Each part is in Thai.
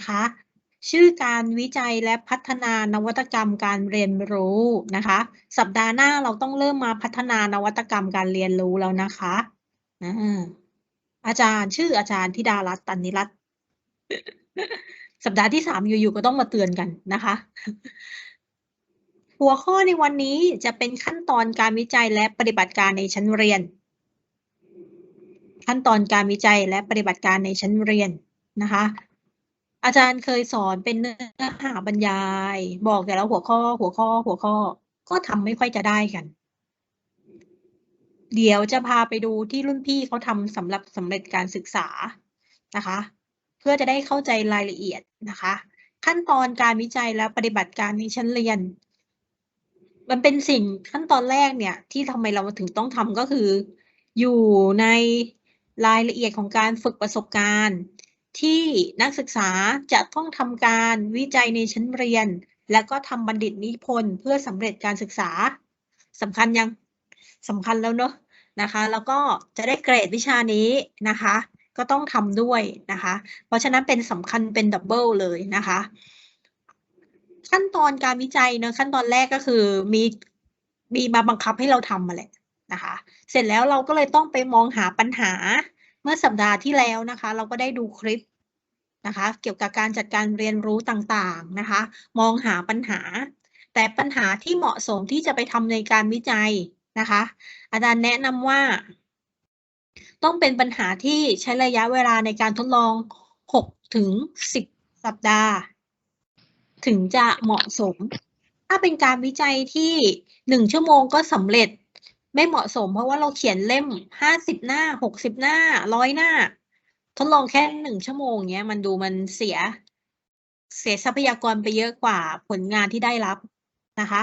นะคะ ชื่อการวิจัยและพัฒนานวัตกรรมการเรียนรู้นะคะ สัปดาห์หน้าเราต้องเริ่มมาพัฒนานวัตกรรมการเรียนรู้แล้วนะคะอ่าอาจารย์ชื่ออาจารย์ธิดารัตน์ตันนิรัตน์สัปดาห์ที่สามอยู่ๆก็ต้องมาเตือนกันนะคะ หัวข้อในวันนี้จะเป็นขั้นตอนการวิจัยและปฏิบัติการในชั้นเรียน ขั้นตอนการวิจัยและปฏิบัติการในชั้นเรียนนะคะ อาจารย์เคยสอนเป็นเนื้อหาบรรยาย บอกแต่ละหัวข้อ หัวข้อ หัวข้อ ก็ทำไม่ค่อยจะได้กัน เดี๋ยวจะพาไปดูที่รุ่นพี่เขาทำสำหรับสำเร็จการศึกษานะคะ เพื่อจะได้เข้าใจรายละเอียดนะคะ ขั้นตอนการวิจัยและปฏิบัติการในชั้นเรียน มันเป็นสิ่งขั้นตอนแรกเนี่ย ที่ทำไมเราถึงต้องทำก็คือ อยู่ในรายละเอียดของการฝึกประสบการณ์ ที่นักศึกษาจะต้องทำการวิจัยในชั้นเรียน และก็ทำบัณฑิตนิพนธ์เพื่อสำเร็จการศึกษาสำคัญยังสำคัญแล้วเนอะนะคะ แล้วก็จะได้เกรดวิชานี้นะคะ ก็ต้องทำด้วยนะคะ เพราะฉะนั้นเป็นสำคัญเป็นดับเบิลเลยนะคะ ขั้นตอนการวิจัยเนอะขั้นตอนแรกก็คือมีมีมาบังคับให้เราทำมาแหละนะคะ เสร็จแล้วเราก็เลยต้องไปมองหาปัญหาเมื่อสัปดาห์ที่แล้วนะคะ เราก็ได้ดูคลิป นะคะเกี่ยวกับการจัดการเรียนรู้ต่างๆนะคะ มองหาปัญหา แต่ปัญหาที่เหมาะสมที่จะไปทำในการวิจัยนะคะ อาจารย์แนะนำว่า ต้องเป็นปัญหาที่ใช้ระยะเวลาในการทดลอง 6 ถึง 10 สัปดาห์ ถึงจะเหมาะสม ถ้าเป็นการวิจัยที่หนึ่งชั่วโมงก็สำเร็จไม่เหมาะสม เพราะว่าเราเขียนเล่มห้าสิบหน้าหกสิบหน้าร้อยหน้า ทดลองแค่หนึ่งชั่วโมงเนี้ย มันดูมันเสีย เสียทรัพยากรไปเยอะกว่าผลงานที่ได้รับนะคะ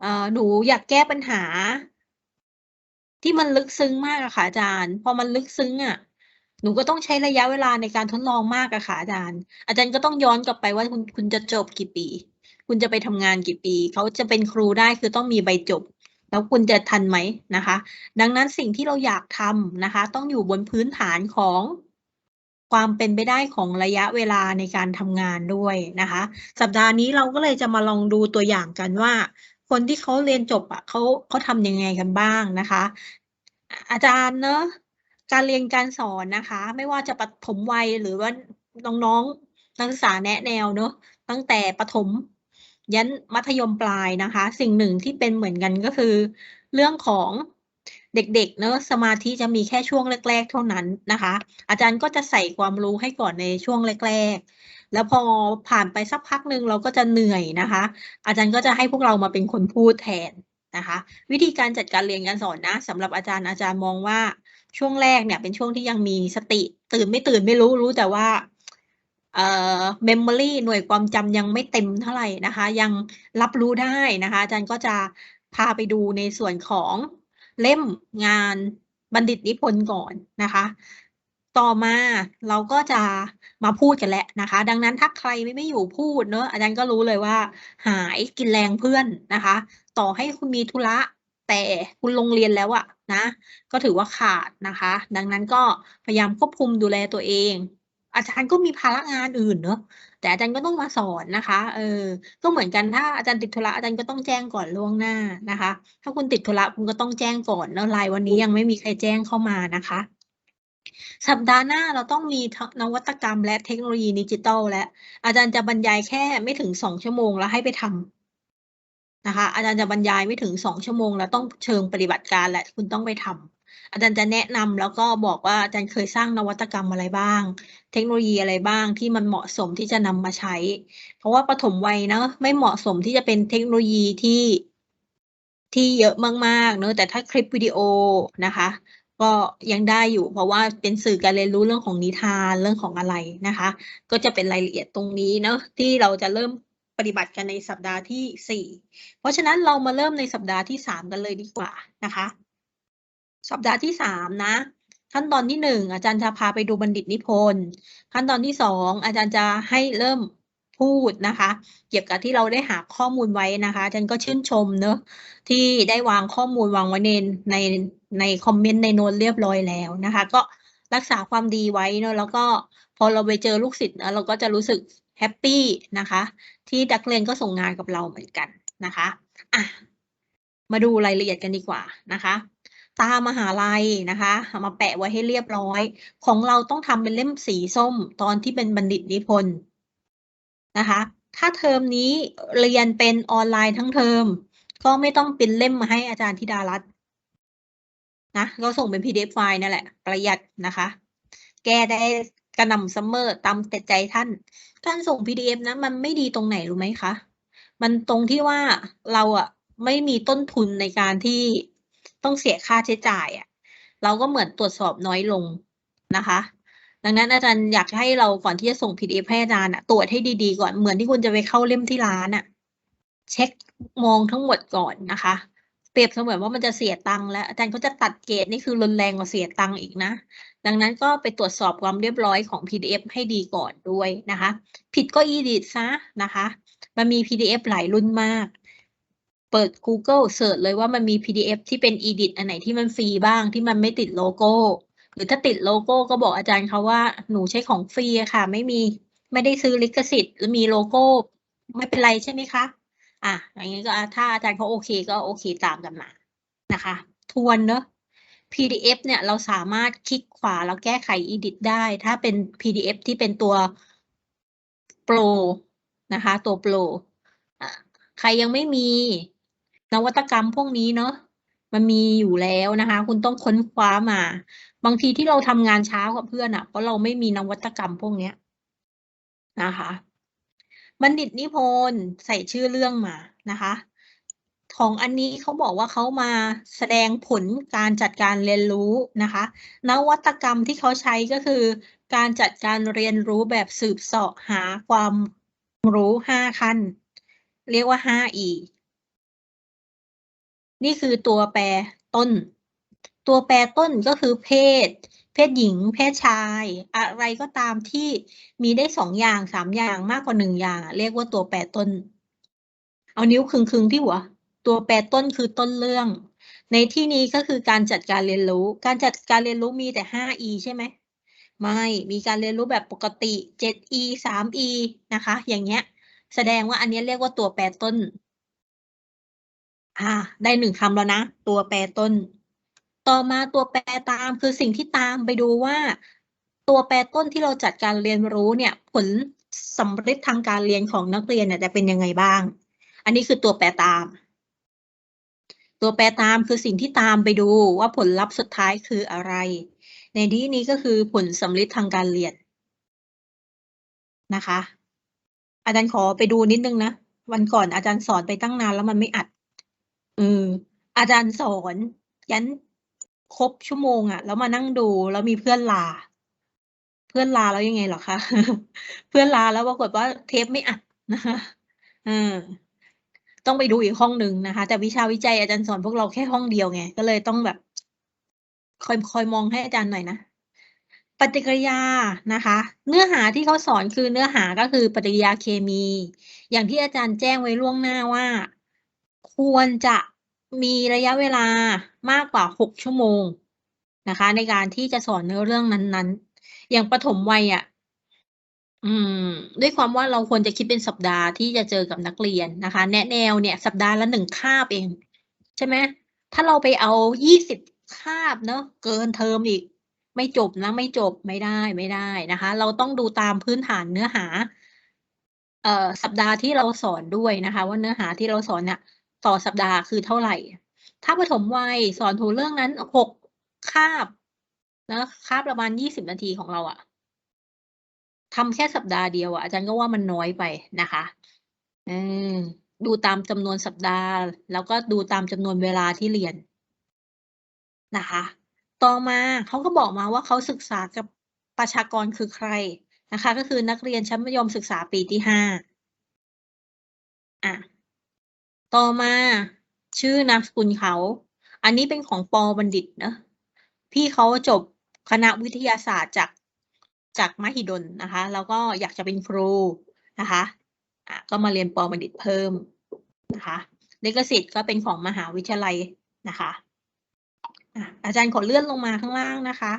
เออหนูอยากแก้ปัญหา ที่มันลึกซึ้งมากอะค่ะอาจารย์ พอมันลึกซึ้งอะหนูก็ต้องใช้ระยะเวลาในการทดลองมากอะค่ะอาจารย์ อาจารย์ก็ต้องย้อนกลับไปว่าคุณคุณจะจบกี่ปี คุณจะไปทำงานกี่ปี เขาจะเป็นครูได้คือต้องมีใบจบ แล้วคุณจะทันไหมนะคะ ดังนั้นสิ่งที่เราอยากทำนะคะ ต้องอยู่บนพื้นฐานของ ความเป็นไปได้ของระยะเวลาในการทำงานด้วยนะคะ สัปดาห์นี้เราก็เลยจะมาลองดูตัวอย่างกันว่า คนที่เขาเรียนจบอะเขาเขาทำยังไงกันบ้างนะคะ อาจารย์เนอะการเรียนการสอนนะคะ ไม่ว่าจะปฐมวัยหรือว่าน้องๆนักศึกษาแนะแนวเนอะตั้งแต่ประถมยันมัธยมปลายนะคะ สิ่งหนึ่งที่เป็นเหมือนกันก็คือ เรื่องของ เด็กๆเนอะสมาธิจะมีแค่ช่วงแรก ๆ เท่านั้นนะคะ อาจารย์ก็จะใส่ความรู้ให้ก่อนในช่วงแรก ๆ แล้วพอผ่านไปสักพักหนึ่งเราก็จะเหนื่อยนะคะ อาจารย์ก็จะให้พวกเรามาเป็นคนพูดแทนนะคะ วิธีการจัดการเรียนการสอนนะสำหรับอาจารย์อาจารย์มองว่าช่วงแรกเนี่ยเป็นช่วงที่ยังมีสติ ตื่นไม่ตื่นไม่รู้รู้แต่ว่าเอ่อ memory หน่วยความจำยังไม่เต็มเท่าไหร่นะคะ ยังรับรู้ได้นะคะ อาจารย์ก็จะพาไปดูในส่วนของ เล่มงานบัณฑิตนิพนธ์ก่อนนะคะ ต่อมาเราก็จะมาพูดกันแหละนะคะ ดังนั้นถ้าใครไม่ไม่อยู่พูดเนอะอาจารย์ก็รู้เลยว่า หายกินแรงเพื่อนนะคะ ต่อให้คุณมีธุระแต่คุณลงเรียนแล้วอะนะ ก็ถือว่าขาดนะคะ ดังนั้นก็พยายามควบคุมดูแลตัวเอง อาจารย์ก็มีภาระงานอื่นเนอะแต่อาจารย์ก็ต้องมาสอนนะคะ เออ ก็เหมือนกันถ้าอาจารย์ติดธุระอาจารย์ก็ต้องแจ้งก่อนล่วงหน้านะคะ ถ้าคุณติดธุระคุณก็ต้องแจ้งก่อนแล้วไลน์วันนี้ยังไม่มีใครแจ้งเข้ามานะคะ สัปดาห์หน้าเราต้องมีนวัตกรรมและเทคโนโลยีดิจิทัลและ อาจารย์จะบรรยายแค่ไม่ถึงสองชั่วโมงแล้วให้ไปทำนะคะ อาจารย์จะบรรยายไม่ถึงสองชั่วโมง แล้วต้องเชิงปฏิบัติการและคุณต้องไปทำ อาจารย์จะแนะนำแล้วก็บอกว่าอาจารย์เคยสร้างนวัตกรรมอะไรบ้าง เทคโนโลยีอะไรบ้างที่มันเหมาะสมที่จะนำมาใช้ เพราะว่าปฐมวัยนะไม่เหมาะสมที่จะเป็นเทคโนโลยีที่ที่เยอะมากๆเนอะแต่ถ้าคลิปวิดีโอนะคะ ก็ยังได้อยู่ เพราะว่าเป็นสื่อการเรียนรู้เรื่องของนิทานเรื่องของอะไรนะคะ ก็จะเป็นรายละเอียดตรงนี้เนอะที่เราจะเริ่มปฏิบัติกันในสัปดาห์ที่สี่เพราะฉะนั้นเรามาเริ่มในสัปดาห์ที่สามกันเลยดีกว่านะคะ สัปดาห์ที่สามนะ ขั้นตอนที่หนึ่งอาจารย์จะพาไปดูบัณฑิตนิพนธ์ ขั้นตอนที่สองอาจารย์จะให้เริ่มพูดนะคะ เกี่ยวกับที่เราได้หาข้อมูลไว้นะคะอาจารย์ก็ชื่นชมเนอะที่ได้วางข้อมูลวางไว้ในในในคอมเมนต์ในโน้ตเรียบร้อยแล้วนะคะ ก็รักษาความดีไว้เนอะแล้วก็พอเราไปเจอลูกศิษย์เราก็จะรู้สึกแฮปปี้นะคะ ที่นักเรียนก็ส่งงานกับเราเหมือนกันนะคะอะมาดูรายละเอียดกันดีกว่านะคะ ตามมหาลัยนะคะเอามาแปะไว้ให้เรียบร้อย ของเราต้องทำเป็นเล่มสีส้มตอนที่เป็นบัณฑิตนิพนธ์นะคะ ถ้าเทอมนี้เรียนเป็นออนไลน์ทั้งเทอม ก็ไม่ต้องเป็นเล่มมาให้อาจารย์ธิดารัตน์นะก็ส่งเป็น PDF ไฟล์นั่นแหละ ประหยัดนะคะ แก้ได้กระหน่ำซัมเมอร์ตามแต่ใจท่าน การส่ง PDF นะมันไม่ดีตรงไหนรู้ไหมคะ มันตรงที่ว่าเราอะไม่มีต้นทุนในการที่ ต้องเสียค่าใช้จ่ายอะเราก็เหมือนตรวจสอบน้อยลงนะคะ ดังนั้นอาจารย์อยากให้เราก่อนที่จะส่ง PDF ให้อาจารย์อะตรวจให้ดีๆก่อนเหมือนที่คุณจะไปเข้าเล่มที่ร้านอะเช็คมองทั้งหมดก่อนนะคะ เปรียบเสมือนว่ามันจะเสียตังค์แล้วอาจารย์ก็จะตัดเกรดนี่คือรุนแรงกว่าเสียตังค์อีกนะ ดังนั้นก็ไปตรวจสอบความเรียบร้อยของ PDF ให้ดีก่อนด้วยนะคะ ผิดก็ edit ซะนะคะ มันมี PDF หลายรุ่นมาก เปิด Google เสิร์ชเลยว่ามันมี PDF ที่เป็น edit อันไหนที่มันฟรีบ้างที่มันไม่ติดโลโก้ หรือถ้าติดโลโก้ก็บอกอาจารย์เขาว่าหนูใช้ของฟรีค่ะ ไม่มีไม่ได้ซื้อลิขสิทธิ์มีโลโก้ ไม่เป็นไรใช่ไหมคะ อะอย่างนี้ก็ถ้าอาจารย์เขาโอเคก็โอเคตามกันมานะคะ ทวนเนอะ PDF เนี่ยเราสามารถคลิกขวาแล้วแก้ไข edit ได้ ถ้าเป็น PDF ที่เป็นตัว Pro นะคะ ตัว Pro ใครยังไม่มี นวัตกรรมพวกนี้เนาะมันมีอยู่แล้วนะคะ คุณต้องค้นคว้ามา บางทีที่เราทำงานเช้ากับเพื่อนอะ่ะ เพราะเราไม่มีนวัตกรรมพวกเนี้ยนะคะ บัณฑิตนิพนธ์ใส่ชื่อเรื่องมานะคะ ของอันนี้เขาบอกว่าเขามาแสดงผลการจัดการเรียนรู้นะคะ นวัตกรรมที่เขาใช้ก็คือ การจัดการเรียนรู้แบบสืบเสาะหาความรู้ห้าขั้น เรียกว่า 5E นี่คือตัวแปรต้น ตัวแปรต้นก็คือเพศ เพศหญิง เพศชาย อะไรก็ตามที่มีได้สองอย่างสามอย่างมากกว่าหนึ่งอย่าง เรียกว่าตัวแปรต้น เอานิ้วคึงคึงที่หัว ตัวแปรต้นคือต้นเรื่อง ในที่นี้ก็คือการจัดการเรียนรู้ การจัดการเรียนรู้มีแต่ 5E ใช่ไหมไม่ มีการเรียนรู้แบบปกติ 7E 3E นะคะ อย่างเงี้ย แสดงว่าอันนี้เรียกว่าตัวแปรต้น อ่า ได้หนึ่งคำแล้วนะ ตัวแปรต้น ต่อมาตัวแปรตามคือสิ่งที่ตามไปดูว่า ตัวแปรต้นที่เราจัดการเรียนรู้เนี่ย ผลสำเร็จทางการเรียนของนักเรียนเนี่ยจะเป็นยังไงบ้าง อันนี้คือตัวแปรตาม ตัวแปรตามคือสิ่งที่ตามไปดูว่าผลลัพธ์สุดท้ายคืออะไร ในที่นี้ก็คือผลสำเร็จทางการเรียนนะคะ อาจารย์ขอไปดูนิดนึงนะวันก่อนอาจารย์สอนไปตั้งนานแล้วมันไม่อัด อออาจารย์สอนยันครบชั่วโมงอะแล้วมานั่งดูแล้วมีเพื่อนลา เพื่อนลาแล้วยังไงหรอคะ เพื่อนลาแล้วปรากฏว่าเทปไม่อัดนะคะเออต้องไปดูอีกห้องหนึ่งนะคะ แต่วิชาวิจัยอาจารย์สอนพวกเราแค่ห้องเดียวไง ก็เลยต้องแบบ คอยคอยมองให้อาจารย์หน่อยนะปฏิกิริยานะคะ เนื้อหาที่เขาสอนคือเนื้อหาก็คือปฏิกิริยาเคมี อย่างที่อาจารย์แจ้งไว้ล่วงหน้าว่า ควรจะ มีระยะเวลามากกว่า 6 ชั่วโมงนะคะ ในการที่จะสอนเนื้อเรื่องนั้นๆ อย่างประถมวัยอะอืม ด้วยความว่าเราควรจะคิดเป็นสัปดาห์ที่จะเจอกับนักเรียนนะคะ แนะแนวเนี่ย สัปดาห์ละหนึ่งคาบเอง ใช่ไหมถ้าเราไปเอายี่สิบคาบเนอะเกินเทอมอีก ไม่จบนะไม่จบไม่ได้ไม่ได้นะคะ เราต้องดูตามพื้นฐานเนื้อหา เอ่อสัปดาห์ที่เราสอนด้วยนะคะ ว่าเนื้อหาที่เราสอนเนี่ย ต่อสัปดาห์คือเท่าไหร่ ถ้าประถมวัยสอนถูเรื่องนั้นหกคาบนะคาบประมาณยี่สิบนาทีของเราอะทำแค่สัปดาห์เดียวอะอาจารย์ก็ว่ามันน้อยไปนะคะดูตามจำนวนสัปดาห์ แล้วก็ดูตามจำนวนเวลาที่เรียนนะคะ ต่อมาเขาก็บอกมาว่าเขาศึกษากับประชากรคือใครนะคะ ก็คือนักเรียนชั้นมัธยมศึกษาปีที่ห้าอะ ต่อมาชื่อนามสกุลเขา อันนี้เป็นของปอบัณฑิตนะ พี่เขาจบคณะวิทยาศาสตร์จากจากมหิดลนะคะ แล้วก็อยากจะเป็นครูนะคะะก็มาเรียนปอบัณฑิตเพิ่มนะคะลิขสิทธิ์ก็เป็นของมหาวิทยาลัยนะคะอะอาจารย์ขอเลื่อนลงมาข้างล่างนะคะ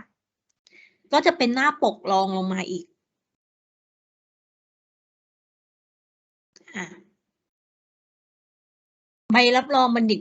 ก็จะเป็นหน้าปกรองลงมาอีกอ่า ใบรับรองบัณฑิต